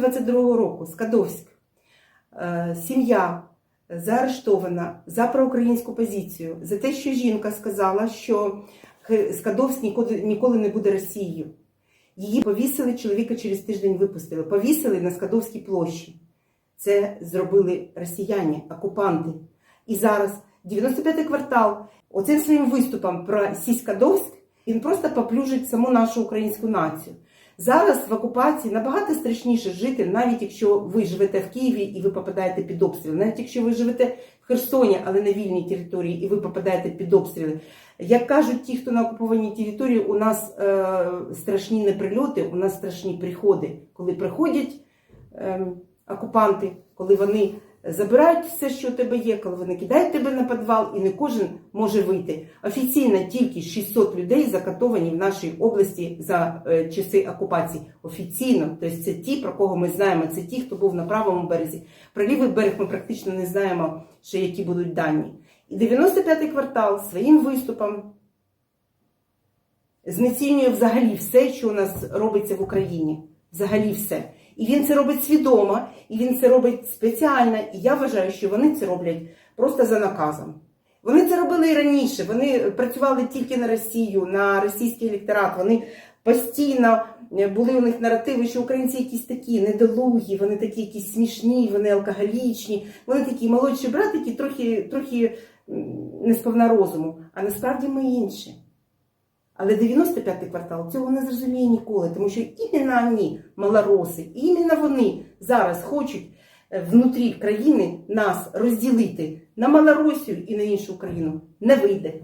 22-го року Скадовськ, е, сім'я заарештована за проукраїнську позицію, за те, що жінка сказала, що Скадовськ ніколи, ніколи не буде Росією. Її повісили, чоловіка через тиждень випустили. Повісили на Скадовській площі. Це зробили росіяни, окупанти. І зараз 95-й квартал оцим своїм виступом про Сіськадовськ він просто поплюжить саму нашу українську націю. Зараз в окупації набагато страшніше жити, навіть якщо ви живете в Києві і ви попадаєте під обстріл, навіть якщо ви живете в Херсоні, але на вільній території, і ви попадаєте під обстріли. Як кажуть ті, хто на окупованій території, у нас е, страшні не прильоти, у нас страшні приходи. Коли приходять е, окупанти, коли вони забирають все, що у тебе є, коли вони кидають тебе на підвал, і не кожен може вийти. Офіційно тільки 600 людей закатовані в нашій області за е, часи окупації. Офіційно, тобто це ті, про кого ми знаємо, це ті, хто був на правому березі. Про лівий берег ми практично не знаємо, ще які будуть дані. І 95-й квартал своїм виступом знецінює взагалі все, що у нас робиться в Україні. Взагалі все. І він це робить свідомо, і він це робить спеціально. І я вважаю, що вони це роблять просто за наказом. Вони це робили і раніше. Вони працювали тільки на Росію, на російський електорат. Вони постійно е, були у них наративи, що українці якісь такі недолугі, вони такі якісь смішні, вони алкоголічні, вони такі молодші братики, трохи, трохи не сповна розуму. А насправді ми інші. Але 95-й квартал цього не зрозуміє ніколи, тому що іменно вони, малороси, іменно вони зараз хочуть е, внутрі країни нас розділити на Малоросію і на іншу країну. Не вийде.